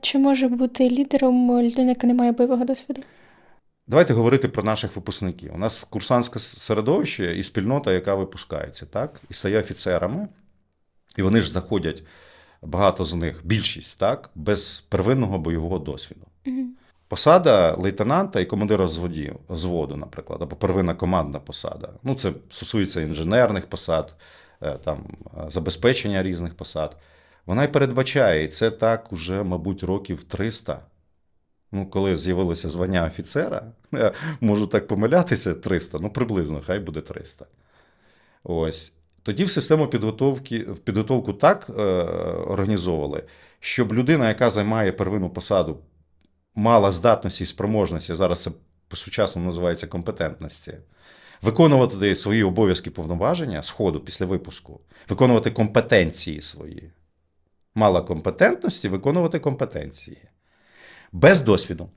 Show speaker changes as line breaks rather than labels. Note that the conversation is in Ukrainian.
Чи може бути лідером людина, яка не має бойового досвіду?
Давайте говорити про наших випускників. У нас курсантське середовище і спільнота, яка випускається, так, і стає офіцерами. І вони ж заходять, багато з них, більшість, так, без первинного бойового досвіду.
Угу.
Посада лейтенанта і командира взводів, взводу, наприклад, або первинна командна посада. Ну, це стосується інженерних посад, е, там, е, забезпечення різних посад. Вона й передбачає, і це так уже, мабуть, років 300. Ну, коли з'явилося звання офіцера, я можу так помилятися, 300, ну приблизно, хай буде 300. Ось. Тоді в систему підготовки, підготовку так е, організовували, щоб людина, яка займає первинну посаду, мала здатності і спроможності, зараз це по-сучасному називається компетентності, виконувати свої обов'язки повноваження з ходу після випуску, виконувати компетенції свої. Мала компетентності, виконувати компетенції. Без досвіду.